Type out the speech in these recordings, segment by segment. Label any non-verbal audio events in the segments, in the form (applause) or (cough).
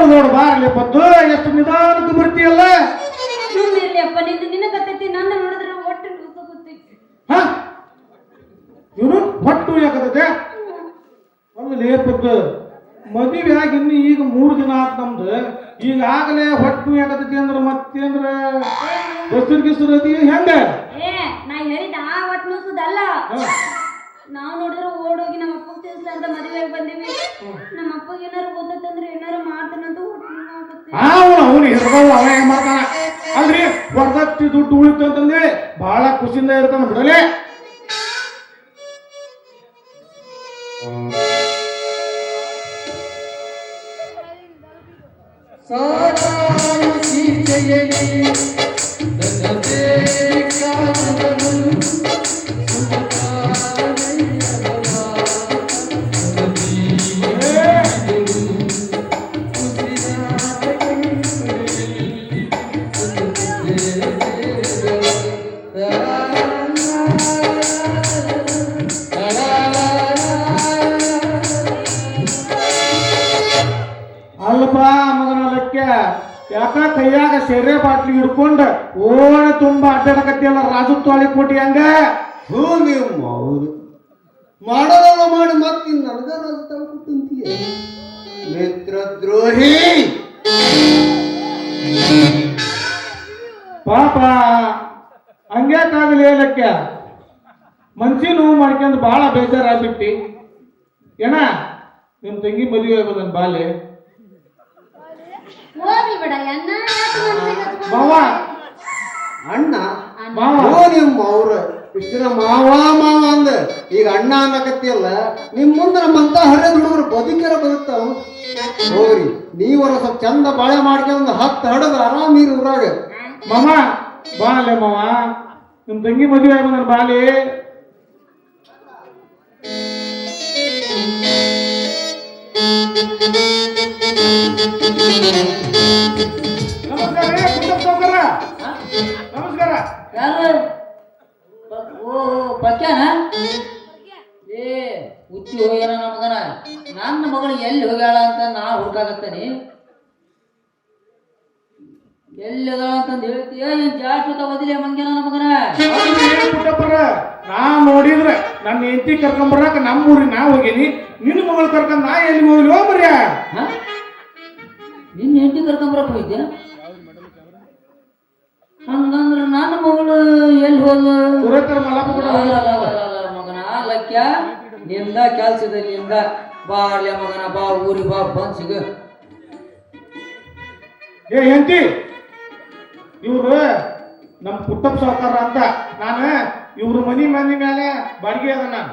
ನೋಡು ನೋಡು ಬಾರಲಿ ಪದ್ದು ಎಷ್ಟು ನಿಧಾನಕ್ಕೆ ಬರ್ತೀಯಲ್ಲ? ಸುಮ್ಮನೆ ಅಪ್ಪ ನಿಂದು ನಿನ್ನ ಕತ್ತೈತಿ ನೋಡಿದ್ರೆ ಒಟ್ಟು ಗೊತ್ತಾಗುತ್ತೆ ಹ? ಇವನು ಹೊಟ್ಟು ಯಾಕತೈತೆ ಆಮೇಲೆ ಪದ್ದು ಮದುವೆ ಆಗಿ ಇನ್ನು ಈಗ ಮೂರು ದಿನ ಆತ್ ನಮ್ದು. ಈಗಾಗಲೇ ಹೊಟ್ಟು ಯಾಕತೈತಿ ಅಂದ್ರೆ ಮತ್ತೇಂದ್ರ ಹೆಸರು ಹೆಂಗ? ಏ ನಾ ಹೇಳಿದ ಆ ಹೊಟ್ಟು ಹ. ನಾವು ನೋಡಿದ್ರೆ ಓಡೋಗಿ ನಮ್ಮ ಅಪ್ಪಗೆ ಅಂತ ಮದುವೆ ಬಂದೀವಿ. ನಮ್ಮ ಅಪ್ಪಗೆ ಏನಾರು ಗೊತ್ತಂದ್ರೆ ಏನಾರು ಮಾಡ್ತಾನಂತ ಅವನು ಹೆಂಗ್ ಮಾಡ್ತಾನ? ಅಲ್ರಿ ವರದಕ್ಷಿ ದುಡ್ಡು ಉಳಿತು ಅಂತಂದ್ರೆ ಬಹಳ ಖುಷಿಯಿಂದ ಇರ್ತಾನ ಬಿಡಲೆ. ಅಲ್ಪ ಮಗನ ಲಕ್ಕೆ. ಯಾಕ ಕೈಯಾಗ ಸೆರೆ ಬಾಟ್ಲಿ ಹಿಡ್ಕೊಂಡು ಓಣ ತುಂಬಾ ಅಡ್ಡಾಡಕತ್ತಿಯಲ್ಲ ರಾಜು ತೋಳಿ ಕೊಟ್ಟಿ ಹಂಗ? ಹ್ಞೂ ನೀವು ಹೌದು. ಮಾಡೋದಲ್ಲ ಮಾಡಿ ಮತ್ತೆ ನನಗ ತಂತೀಯ ಮಿತ್ರ ದ್ರೋಹಿ ಪಾಪ ಹಂಗ್ಯಾಕಾಗಲಿ ಹೇಳಕ್ಕೆ ಮನ್ಸಿ ನೋವು ಮಾಡ್ಕೊಂಡು ಬಹಳ ಬೇಜಾರಾಗ್ಬಿಟ್ಟಿ. ಏನ ನಿಮ್ಮ ತಂಗಿ ಮದುವೆ ಆಗೋದನ್ ಬಾಲೆ ಹೋಗ್ಲಿ ಬಿಡ ಅಣ್ಣ ಯಾಕೆ ಮನ್ಸಿಗೆ ಹಚ್ಕೊಂಡ್- ಮಾವ. ಅಣ್ಣ. ಮಾವ. ನಿಮ್ಮ ಅವ್ರ. ಇಷ್ಟಿನ ಮಾವ ಮಾವ ಅಂದ. ಈಗ ಅಣ್ಣ ಅನ್ನಕತ್ತಿಯಲ್ಲ ನಿಮ್ ಮುಂದೆ ನಮ್ಮಂತ ಹರಿದ ಹುಡುಗರು ಬದುಕಿರ ಬದುಕ್ತಾವ. ಹೋಗ್ರಿ. ನೀವರ ಸ್ವಲ್ಪ ಚಂದ ಬಾಳೆ ಮಾಡ್ಕೊಂಡು ಹತ್ತು ಹಡದ ಆರಾಮ್ ನೀರು ಊರಾಗ. ಮಾಮ ಬಾಲೆ ಮಾವ. ನಿಮ್ ತಂಗಿ ಮದುವೆ ಆಗ ಬಾಲಿ? Thank you. ನಮಸ್ಕಾರ ಯಾರು? ಓ ಪಕ್ಯಾನ? ಏ ಹುಚ್ಚಿ ಹೋಗ್ಯಾನ ನಮ್ಮ ಮಗನ. ನನ್ನ ಮಗಳು ಎಲ್ಲಿ ಹೋಗ್ಯಾಳ ಅಂತ ನಾ ಹುಡ್ಕಾಕತ್ತೇನಿ. ಎಲ್ಲಿ ಅದಾಳ ಅಂತಂದು ಹೇಳ್ತೀಯ ಏನ್ ಜಾಸ್ತಿ ತಗೋದಿಲ್ಲ ಮಂಗ್ಯಾನ ನಮ್ಮ ಮಗನ? ಅಲ್ರಿ ಏನ್ ಪುಟ್ಟಪ್ಪರ. ನಾ ನೋಡಿದ್ರೆ ನನ್ನ ಹೆಂಡತಿ ಕರ್ಕೊಂಬರಾಕ ನಮ್ಮ ಊರಿಗೆ ನಾ ಹೋಗೇನಿ. ನಿನ್ನ ಮಗಳು ಕರ್ಕೊಂಡ್ ನಾ ಎಲ್ಲಿ ಹೋಗ್ಲಿ? ಹೋಗ್ಬರ್ಯ ಹೆಂಡತಿ ಕರ್ಕೊಂಬರಕ್ ಹೋಗಿದ್ದೆ ಹಂಗಂದ್ರ ನನ್ನ ಮಗಳು ಎಲ್ಲಿ ಹೋದ್ಲು ಮಗನ ಲಕ್ಯ ನಿಂದ ಕೆಲ್ಸದ ನಿಂದ ಬಾರ್ಲೆ ಮಗನ ಬಾ ಊರಿಗೆ ಬಾ ಬಂದ್ ಸಿಗ ಏ ಹೆಂಡತಿ ಇವ್ರು ನಮ್ಮ ಪುಟ್ಟಪ್ಪ ಸಾವುಕಾರ ಅಂತ. ನಾನು ಇವ್ರ ಮನಿ ಮನಿ ಮೇಲೆ ಬಾಡಿಗೆ ಅದ ನಾನು.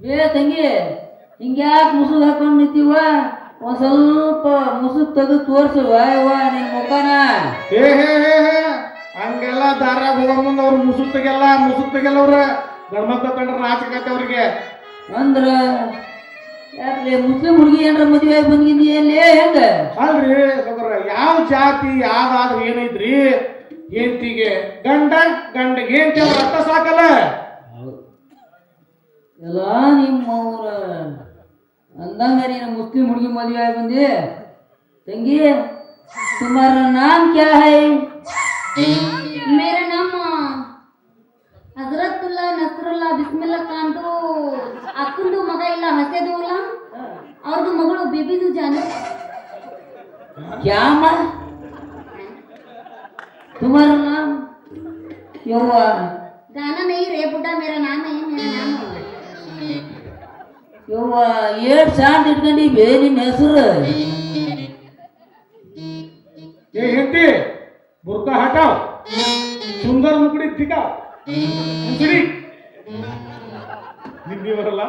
ಏ ತಂಗಿ ಹಿಂಗ್ಯಾಕೆ ಮುಸುಗ್ ಹಾಕೊಂಡು ನಿಂತೀವ ಒಂದ್ ಸ್ವಲ್ಪ ಮುಸು ತೆಗೆದು ತೋರ್ಸು. ಯವ್ವ ನಿನ್ ಮುಖನ. ಹೇ ಹೇ ಹೇ ಹೇ. ಹಂಗೆಲ್ಲ ದಾರಾಗ ಹೋಗೋ ಮುಂದೆ ಅವ್ರು ಮುಸುಕ್ ತೆಗೆಲ್ಲ ಮುಸುಕ್ ತೆಗೆಲ್ಲ ಅವ್ರ ಗಂಡ್ಮಕ್ಳ ಕಂಡ್ರ ನಾಚಿಕತ್ತೆ ಅವ್ರಿಗೆ. ಅಂದ್ರ ಯಾಕ್ಲೆ ಮುಸ್ಲಿಂ ಹುಡುಗಿ ಏನ್ರ ಮದುವೆ ಆಗಿ ಎಲ್ಲಿ? ಹೆಂಗ? ಅಲ್ರಿ ಸೋದರ ಯಾವ ಜಾತಿ ಯಾವ್ದಾದ್ರೂ ಏನೈತ್ರಿ? ಹೆಂಡತಿಗೆ ಗಂಡ ಗಂಡ ಹೆಂಡತಿ ಅವ್ರ ಅರ್ಥ ಸಾಕಲ್ಲ ಎಲ್ಲ ನಿಮ್ಮವ್ರ. ಅಂದಂಗ ನೀನು ಮುಸ್ಲಿಂ ಹುಡುಗಿ ಮದುವೆ ಆಗಿ ಬಂದಿ ತಂಗಿ ತುಮಾರ ನಾಮ್ ಕ್ಯಾ ಹೈ मेरा नाम ಹಜರತುಲ್ಲಾ ನಸ್ರುಲ್ಲಾ ಬಿಸ್ಮಿಲ್ಲಾ ಖಾನ್ದು ಅಕ್ಕಂದು ಮಗ ಇಲ್ಲ ಹಸೆದು ಇಲ್ಲ ಅವ್ರದ್ದು ಮಗಳು ಬೇಬಿದು ಜಾನು क्या माँ तुम्हारा नाम यौवा गाना नहीं रे बुड्ढा मेरा नाम है मेरा नाम ಯವ್ವ ಏಟ್ ಶಾಂತ ಇಟ್ಕೊಂಡಿ ಬೇ ನಿನ್ನ ಹೆಸರು. ಏ ಹೆಂಡತಿ, ಬುರ್ಕ ಹಟಾವ್ ಸುಂದರ ಮುಕುಡಿ ತಿಕಾ ಮುಸುಡಿ ನಿನ್ನೆ ಬರಲ್ಲ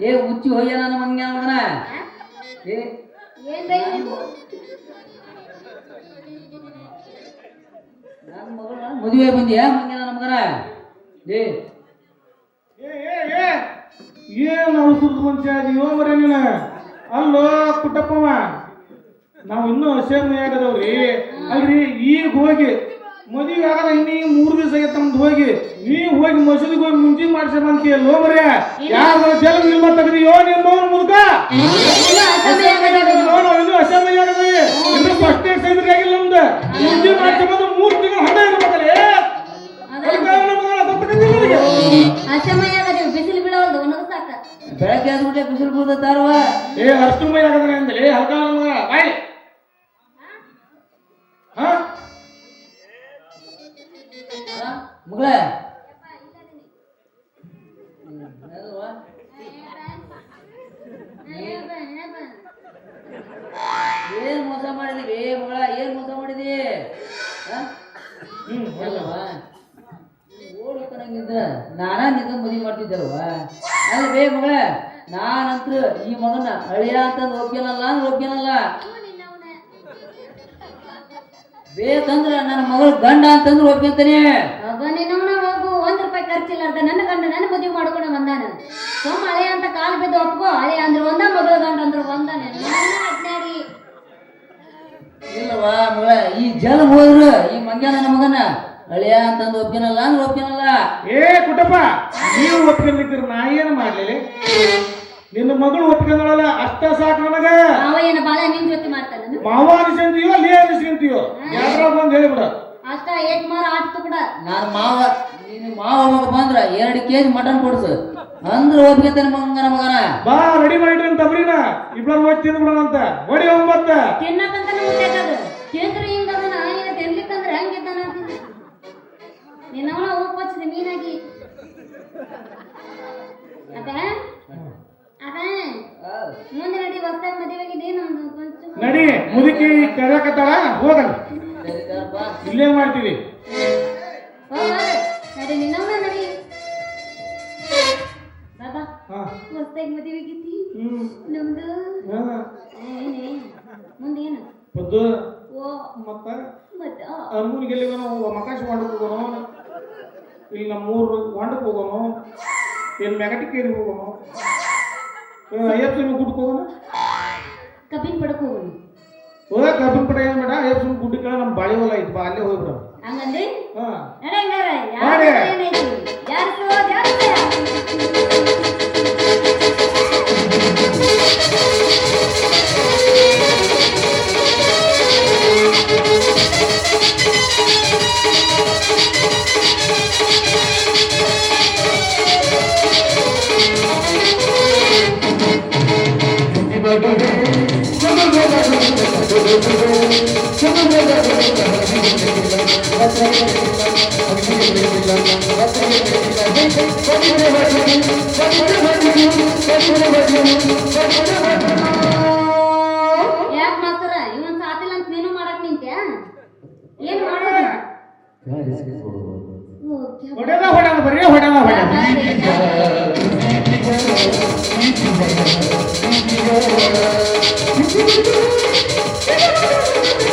ಏ ಹುಚ್ಚಿ ಹೋಯ್ಯ ನನ್ನ ಮಂಗ್ಯ ಮಗನ ಏ. ಏನ್ ನನ್ನ ಮಗಳ ಮದುವೆ ಬಂದಿಯ ಮಂಗ ನನ್ನ ಮಗನ ಏ. ಏ ಏ ಏನು ಸುರ್ದು ಮನುಷ್ಯ ಅದೀಯೋ ಮರೆ ನೀನು. ಅಲ್ಲೋ ಕುಟ್ಟಪ್ಪವ ನಾವು ಇನ್ನೂ ಹಸೆ ಆಗದವ್ರಿ ಅಲ್ರಿ ಈಗ ಹೋಗಿ ಮದುವೆ ಆಗಲ್ಲ ಇನ್ನೀ ಮೂರು ದಿವಸ ಆಗೈತೆ ನಮ್ದು ಹೋಗಿ. ನೀ ಹೋಗಿ ಮಸೂದಿಗೆ ಹೋಗಿ ಮುಂಚಿನ ಮಾಡ್ಸಬಂತೀಯ ಲೋ ಮರ್ಯ ಯಾರ ಜಲ ನಿಮ್ಮ ತೆಗ್ದಿಯೋ ಮುದುಕ? ಇನ್ನು ಅಸಮಯ ಆಗದ. ನಾವು ಇನ್ನೂ ಫಸ್ಟ್ ಏಡ್ ಆಗಿಲ್ಲ ನಮ್ದು. ಮೂರು ತಿಂಗಳು ಹಣ ಇರ್ಬೇಕಲ್ಲ ಬಿಸಿಲು ಬೀಳವಲ್ದು ಬೆಳಗ್ಗೆ ಆದ್ಬಿಟ್ಟೆ ಬಿಸಿಲು ಬೀಳ್ತಾರವ ಏ ಅಷ್ಟು ಮೈ ಆಗದ್ರೆ ಅಂದ್ರೆ ಹಲ್ಕ ಮಗಳ ಏನ್ ಮೋಸ ಮಾಡಿದೀವಿ ಮಗಳ ಏನ್ ಮೋಸ ಮಾಡಿದಿ? ಹ್ಮ್ ಅಲ್ಲವಾ ಓಡ್ಬೇಕನ್ನಂಗಿದ್ರ ನಾನಾ ನಿಂತ ಮದುವೆ ಮಾಡ್ತಿದ್ದಲ್ವ? ಅಲ್ಲ ಬೇ ಮಗಳ ನಾನಂತ್ರ ಈ ಮಗನ ಅಳಿಯ ಅಂತಂದು ಒಪ್ಪಿನಲ್ಲ ಅಂದ್ರೆ ಒಪ್ಪಿನಲ್ಲ ಬೇಕಂದ್ರ ನನ್ನ ಮಗಳ ಗಂಡ ಅಂತಂದ್ರೆ ಒಪ್ಕೊಂತಾನೆ ಒಬ್ಬ ನಿನ್ನವನ ಹೋಗು ಒಂದ್ ರೂಪಾಯಿ ಖರ್ಚಿಲ್ಲ ಅಂತ ನನ್ನ ಗಂಡ ನನ್ನ ಮದುವೆ ಮಾಡ್ಕೊಂಡು ಬಂದಾನ. ಸೋಮ ಹಳೆ ಅಂತ ಕಾಲು ಬಿದ್ದು ಒಪ್ಕೋ ಹಳೆ ಅಂದ್ರೆ ಒಂದ ಮಗಳ ಗಂಡ ಅಂದ್ರೆ ಒಂದ ಇಲ್ಲವಾ ಮಗಳ ಈ ಜಲ ಹೋದ್ರು ಈ ಮಂಗ್ಯಾನ ನಮಗನ ಮಗನ. ಅಳಿಯ ಅಂತಂದು ಒಪ್ಪಿನಲ್ಲ ಅಂದ್ರೆ ಒಪ್ಪಿನಲ್ಲ ಏ ಕುಟಪ್ಪ ನೀವು ಒಪ್ಕೊಂಡಿದ್ರು ನಾ ಏನು ಮಾಡ್ಲಿ ನಿನ್ನ ಮಗಳು ಒಪ್ಕೊಂಡಳಲ್ಲ ಅಷ್ಟ ಸಾಕು ನನಗ. ಅವ ಏನ ಬಾಳ ನಿನ್ ಜೊತೆ ಮಾಡ್ತಾನ ಮಾವ ಅನಿಸ್ಕೊಂತೀಯೋ ಲೇ ಅನಿಸ್ಕೊಂತೀಯೋ ಯಾವ್ದ್ರಾಗ ಬಂದು ಹೇಳಿಬಿಡ. ಅಷ್ಟ ಏಟ್ ಮಾರ ಆಡ್ತು ಕೂಡ? ನಾನು ಮಾವ ನೀನು ಮಾವ ಮಗ ಬಂದ್ರ ಎರಡು ಕೆಜಿ ಮಟನ್ ಕೊಡ್ಸು. ಅಂದ್ರ ಒಪ್ಕೊಂತಾನೆ ಮಂಗನ ಮಗನ? ಬಾ ರೆಡಿ ಮಾಡಿ ಅಂತ ಬರೀನ. ಇಬ್ಬರು ಹೋಗಿ ಒಮ್ಮತ್ತ ಹೊಡಿ ಒಂಬತ್ತ ತಿನ್ನಕಂತ ಮುಟ್ಟೈತದ ತಿಂದ್ರೆ ಹಿಂಗದ ನಾ ಏನ ತಿನ್ಲಿಕ್ಕಂದ್ರೆ ಹೆಂಗಿದ್ದಾನ ನಿನ್ನವನ ಹೋಗ್ಬಚ್ಚಿದೆ ಮೀನಾಗಿ ಅದ ಅದ ಮುಂದೆ ನಡಿ ಹೊಸ್ತಾಗ ಮದುವೆ ಆಗಿದೆ ನಮ್ದು ನಡಿ ಮುದುಕಿ ಕರೆಯಕತ್ತಾಳ ಹೋಗಲ್ಲ. ಇಲ್ಲೇ ಮಾಡ್ತೀವಿ. ಹೋಗ ನಡಿ ನಿನ್ನವನ ನಡಿ ಬಾಬಾ ಹಾ. ಹೊಸ್ದಾಗಿ ಮದುವೆಗಿದ್ದಿ ಹ್ಮ್. ನಮ್ದು? ಹಾ. ಏನೇ ಮುಂದೇನು? ಪದ್ದು ಓ. ಮತ್ತ? ಮತ್ತ? ಅಮ್ಮನಿಗೆ ಎಲ್ಲಿಗೆ ಮಕಾಶಿ ಹೊಂಡಕ್ಕೆ ಹೋಗೋಣ ಇಲ್ಲಿ ನಮ್ಮ ಊರು ಹೊಂಡಕ್ಕೆ ಹೋಗೋಣ ಇಲ್ಲಿ ಮೆಗಟಿಕೇರಿ ಹೋಗೋಣ ಅಯ್ಯಪ್ಪ ಹೋಗೋಣ ಕಬ್ಬಿನ ಪಡಕ್ ಹೋಗೋಣ ಹೋದ ಕಬ್ಬಿನ ಪಡ ಏನ್ ಬೇಡ ಅಯ್ಯಪ್ಪ ಸುಮ್ ಗುಡ್ಡ ಕೇಳ ನಮ್ಮ ಬಾಳಿ ಹೊಲ ಐತಿ ಬಾ ಅಲ್ಲೇ ಹೋಗ್ಬಿಡ. ಹಂಗಂದ್ರಿ? ಹಾ. ನಡಂಗಾರ ಯಾಕೆ ಮಾಸ್ತರ? ಇವನ್ ಸಾತಿಲ್ಲ ಅಂತ ನೀನು ಮಾಡಕ್ ನಿಂತ್ಯಾ? ಏನ್ ಮಾಡೋದು? ಹೊಡೆದ ಹೊಡೆದ ಬರೀ ಹೊಡೆದ ಹೊಡೆದ. (laughs)